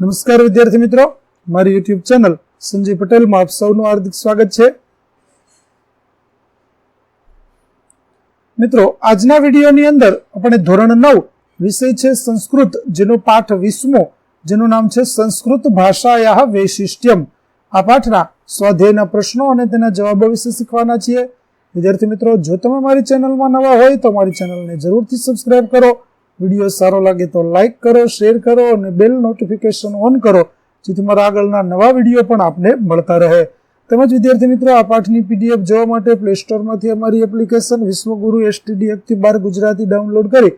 નમસ્કાર વિદ્યાર્થી મિત્રો. મારી યુટ્યુબ ચેનલ સંજય પટેલમાં આપ સૌનું હાર્દિક સ્વાગત છે. મિત્રો, આજના વિડીયોની અંદર આપણે ધોરણ નવ વિષય છે સંસ્કૃત, જેનો પાઠ વીસમો, જેનું નામ છે સંસ્કૃત ભાષાયા વૈશિષ્ટ્યમ. આ પાઠના સ્વાધ્યાયના પ્રશ્નો અને તેના જવાબો વિશે શીખવાના છીએ. વિદ્યાર્થી મિત્રો, જો તમે મારી ચેનલમાં નવા હોય તો મારી ચેનલને જરૂરથી સબસ્ક્રાઇબ કરો. વીડિયો સારો લાગે તો લાઇક કરો શેર કરો અને બેલ નોટિફિકેશન ઓન કરો, જેથી મારા આગળના નવા વીડિયો પણ આપને મળતા રહે. તેમજ વિદ્યાર્થી મિત્રો, આ પાઠની પીડીએફ જોવા માટે પ્લે સ્ટોરમાંથી અમારી એપ્લિકેશન વિશ્વગુરુ એસટીડી એકથી બાર ગુજરાતી ડાઉનલોડ કરી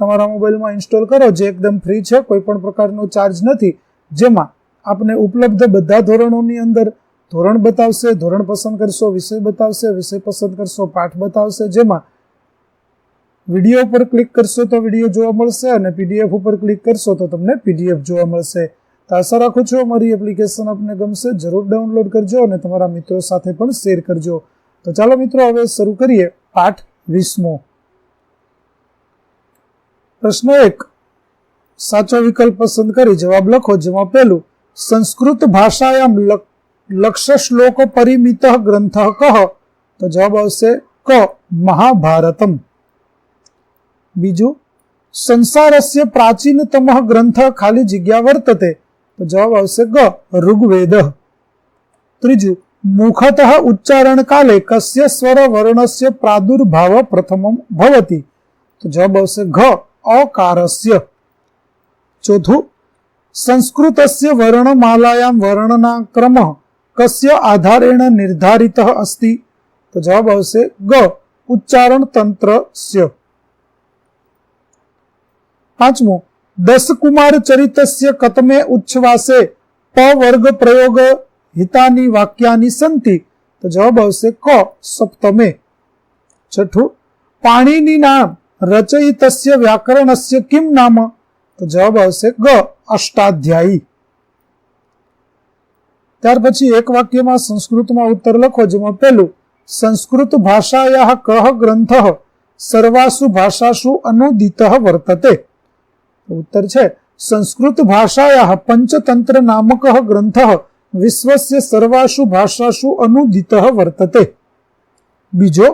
તમારા મોબાઈલમાં ઇન્સ્ટોલ કરો, જે એકદમ ફ્રી છે કોઈ પણ પ્રકારનો ચાર્જ નથી, જેમાં આપને ઉપલબ્ધ બધા ધોરણોની અંદર ધોરણ બતાવશે, ધોરણ પસંદ કરશો, વિષય બતાવશે, વિષય પસંદ કરશો, પાઠ બતાવશે, જેમાં વીડિયો પર ક્લિક કરશો તો વીડિયો જોવા મળશે અને પીડીએફ ઉપર ક્લિક કરશો તો તમને પીડીએફ જોવા મળશે. તો આશા રાખું છું અમારી એપ્લિકેશન આપને ગમશે. જરૂર ડાઉનલોડ કરજો અને તમારા મિત્રો સાથે પણ શેર કરજો. તો ચાલો મિત્રો, હવે શરૂ કરીએ પાઠ વીસમો. પ્રશ્ન એક. સાચો વિકલ્પ પસંદ કરી જવાબ લખો, જેમાં પહેલું, સંસ્કૃત ભાષાયામ લક્ષ શ્લોક પરિમિત ગ્રંથ કહ તો જવાબ આવશે ક, મહાભારતમ. બીજું, સંસારસ્ય પ્રાચીનતમ ગ્રંથ ખાલી જગ્યા વર્તતે. તો જવાબ આવશે ગ, ઋગ્વેદ. ત્રીજું, મુખત ઉચ્ચારણ કાલે કસ્ય સ્વર વર્ણસ્ય પ્રાદુર્ભાવ પ્રથમ ભવતી. તો જવાબ આવશે ઘ, અકારસ્ય. ચોથું, સંસ્કૃતસ્ય વર્ણમાલાયામ વર્ણના ક્રમ કસ્ય આધારેણ નિર્ધારિત અસ્તિ. તો જવાબ આવશે ગ, ઉચ્ચારણ તંત્રસ્ય. પાંચમું દસ કુમાર ચરિતસ્ય કતમે ઉચ્છવાસે, પ વર્ગ પ્રયોગ હિતાની વાક્યાની સંતિ. તો જવાબ આવશે ક સપ્તમે. છઠ્ઠું, પાણીની નામ રચયિતસ્ય વ્યાકરણસ્ય કિમ નામ? તો જવાબ આવશે ગ અષ્ટાધ્યાયી. ત્યાર પછી એક વાક્યમાં સંસ્કૃતમાં ઉત્તર લખો, જેમાં પહેલું, સંસ્કૃત ભાષાયા કહ ગ્રંથ, સર્વાસુ ભાષાસુ અનુદિત વર્તતે. ઉત્તર છે સંસ્કૃત ભાષાયા પંચતંત્ર નામક ગ્રંથ વિશ્વસ્ય સર્વાસુ ભાષાસુ અનુદિત વર્તતે બીજો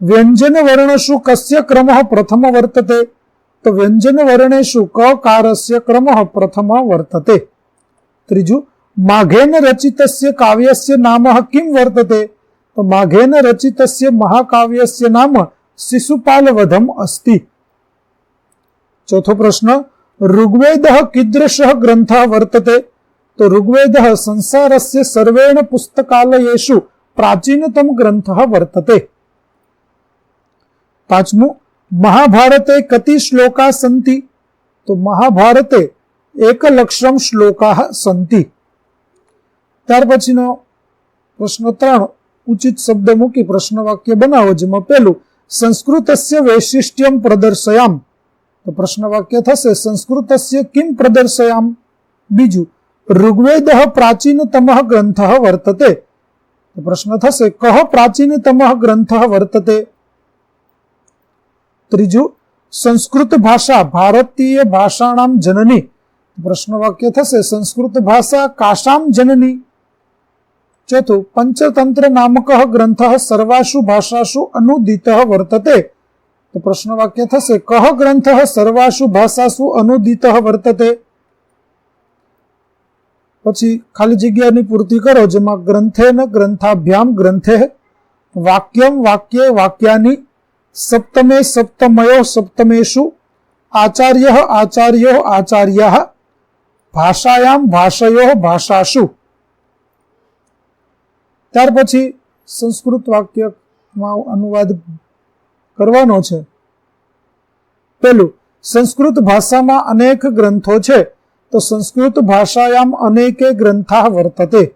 વ્યંજન વર્ણસુ કસ્ય ક્રમ પ્રથમ વર્તતે તો વ્યંજન વર્ણેશુ કકારસ્ય કારસ્ય ક્રમ પ્રથમ વર્તતે ત્રીજું માઘેન રચિતસ્ય કાવ્યસ્ય નામ કિમ વર્તતે તો માઘેન રચિતસ્ય મહાકાવ્યસ્ય નામ શિશુપાલ વધમ અસ્તિ ચોથો પ્રશ્ન, ઋગ્વેદ કીદૃશ ગ્રંથ વર્તતે? તો ઋગ્વેદ સંસારસ્ય સર્વેણ પુસ્તકાલયેશુ પ્રાચીનતમ ગ્રંથ વર્તતે. પાંચમું, મહાભારતે કતિ શ્લોકા સંતિ? તો મહાભારતે એકલક્ષમ શ્લોકા સંતિ. ત્યાર પછીનો પ્રશ્ન ત્રણ, ઉચિત શબ્દ મૂકી પ્રશ્ન વાક્ય બનાવો જેમાં પહેલું, સંસ્કૃતસ્ય વૈશિષ્ટ્યમ પ્રદર્શયામ. તો પ્રશ્ન વાક્ય થશે, સંસ્કૃતસ્ય કિમ પ્રદર્શયામ? બીજું, ઋગ્વેદ પ્રાચીનતમ ગ્રંથ વર્તતે. તો પ્રશ્ન થશે કહ પ્રાચીનતમ ગ્રંથ વર્તતે? ત્રીજું, સંસ્કૃત ભાષા ભારતીય ભાષાણામ જનની. પ્રશ્ન વાક્ય થશે, સંસ્કૃત ભાષા કાશામ જનની. ચોથું, પંચતંત્ર નામક ગ્રંથ સર્વાશુ ભાષાશુ અનુદિત વર્તતે. તો પ્રશ્ન વાક્ય થશે, કહ ગ્રંથ સર્વાસુ ભાષાસુ અનુદિત વર્તતે. પછી ખાલી જગ્યાની પૂર્તિ કરો, જેમાં ગ્રંથેન ગ્રંથાભ્યામ ગ્રંથે વાક્યમ વાક્ય વાક્યાની સપ્તમે સપ્તમયો સપ્તમેશુ આચાર્ય આચાર્યો આચાર્ય ભાષાયામ ભાષયો ભાષાશુ ત્યાર પછી સંસ્કૃત વાક્યમાં અનુવાદ કરવાનો છે. પેલું સંસ્કૃત ભાષામાં અનેક ગ્રંથો છે, તો સંસ્કૃત ભાષાયામ અનેકે ગ્રંથા વર્તતે.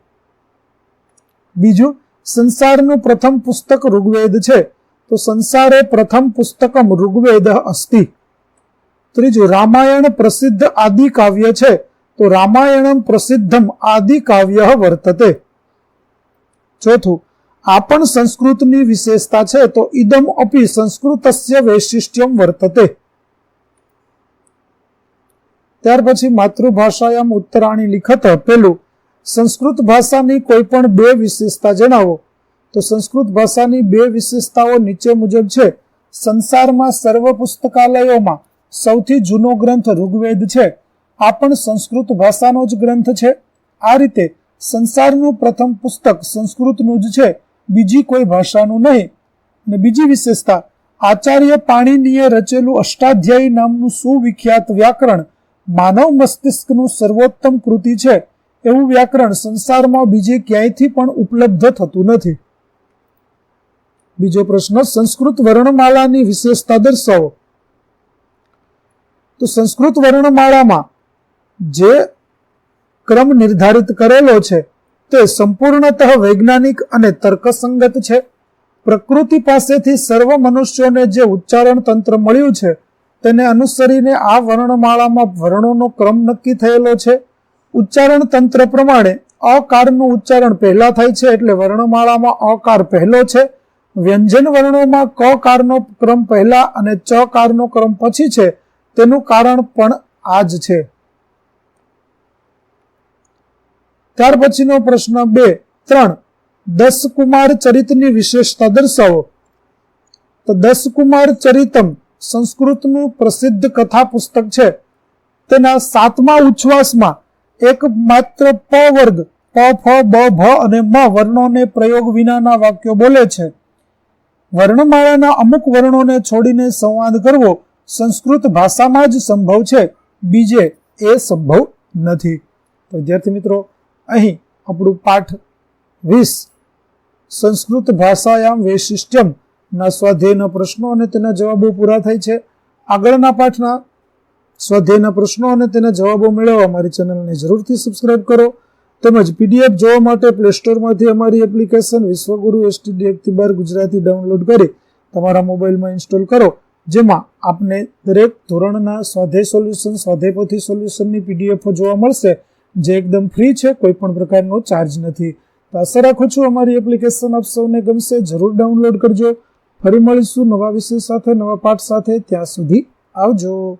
બીજું, સંસારનું પ્રથમ પુસ્તક ઋગ્વેદ છે, તો સંસારે પ્રથમ પુસ્તકમ ઋગ્વેદ અસ્તિ. ત્રીજું, રામાયણ પ્રસિદ્ધ આદિ કાવ્ય છે, તો રામાયણમ પ્રસિદ્ધમ આદિ કાવ્ય વર્તતે. ચોથું આ પણ સંસ્કૃતની વિશેષતા છે, તો ઇદમ અપી સંસ્કૃતસ્ય વૈશિષ્ટ્યમ વર્તતે. ત્યાર પછી માતૃભાષાયામ ઉત્તરાણી લિખત પેલું, સંસ્કૃત ભાષાની કોઈ પણ બે વિશેષતા જણાવો. તો સંસ્કૃત ભાષાની બે વિશેષતાઓ નીચે મુજબ છે, સંસારમાં સર્વ પુસ્તકાલયોમાં સૌથી જૂનો ગ્રંથ ઋગ્વેદ છે. આ પણ સંસ્કૃત ભાષાનો જ ગ્રંથ છે. આ રીતે સંસારનું પ્રથમ પુસ્તક સંસ્કૃતનું જ છે. બીજી કોઈ ભાષાનું નહીં. અને બીજી વિશેષતા, આચાર્ય પાણીનીએ રચેલું અષ્ટાધ્યાયી નામનું સુવિખ્યાત વ્યાકરણ માનવ મસ્તિષ્કનું સર્વોત્તમ કૃતિ છે. એવું વ્યાકરણ સંસારમાં બીજે ક્યાંયથી પણ ઉપલબ્ધ થતું નથી. બીજો પ્રશ્ન, સંસ્કૃત વર્ણમાળાની વિશેષતા દર્શાવો. તો સંસ્કૃત વર્ણમાળામાં જે ક્રમ નિર્ધારિત કરેલો છે તે સંપૂર્ણતઃ વૈજ્ઞાનિક અને તર્કસંગત છે. પ્રકૃતિ પાસેથી સર્વ મનુષ્યોને જે ઉચ્ચારણ તંત્ર મળ્યું છે, તેને અનુસરીને આ વર્ણમાળામાં વર્ણોનો ક્રમ નક્કી થયેલો છે. ઉચ્ચારણ તંત્ર પ્રમાણે અકારનું ઉચ્ચારણ પહેલા થાય છે એટલે વર્ણમાળામાં અકાર પહેલો છે. વ્યંજન વર્ણોમાં ક કારનો ક્રમ પહેલા અને ચ કારનો ક્રમ પછી છે. તેનું કારણ પણ આ જ છે. ત્યાર પછીનો પ્રશ્ન બે, ત્રણ. દસ કુમાર ચરિતની વિશેષતા દર્શાવો. તો દસ કુમાર ચરિતમ સંસ્કૃતનું પ્રસિદ્ધ કથા પુસ્તક છે. તેના સાતમા ઉચ્છવાસમાં એક માત્ર પ વર્ગ, પ, ફ, બ ભ અને મ વર્ણોને પ્રયોગ વિનાના વાક્યો બોલે છે. વર્ણમાળાના અમુક વર્ણોને છોડીને સંવાદ કરવો સંસ્કૃત ભાષામાં જ સંભવ છે. બીજે, એ સંભવ નથી. તો વિદ્યાર્થી મિત્રો અહીં આપણું પાઠ વીસ. સંસ્કૃત ભાષાયામ વૈશિષ્ટ્યમ. ના સ્વાધ્યાયના પ્રશ્નો અને તેના જવાબો પૂરા થાય છે. આગળના પાઠના સ્વાધ્યાયના પ્રશ્નો અને તેના જવાબો મેળવવા અમારી ચેનલને જરૂરથી સબસ્ક્રાઇબ કરો. તેમજ પીડીએફ જોવા માટે પ્લે સ્ટોરમાંથી અમારી એપ્લિકેશન વિશ્વગુરુ એસટીડી બાર ગુજરાતી ડાઉનલોડ કરી તમારા મોબાઈલમાં ઇન્સ્ટોલ કરો. જેમાં આપને દરેક ધોરણના સ્વાધ્યાય સોલ્યુશન સ્વાધ્યાયપોથી સોલ્યુશનની પીડીએફો જોવા મળશે. જે એકદમ ફ્રી છે, કોઈ પણ પ્રકારનો ચાર્જ નથી. તો આશા રાખું છું અમારી એપ્લિકેશન આપ સૌને ગમશે. જરૂર ડાઉનલોડ કરજો. ફરી મળીશું નવા વિષય સાથે, નવા પાઠ સાથે. ત્યાં સુધી આવજો.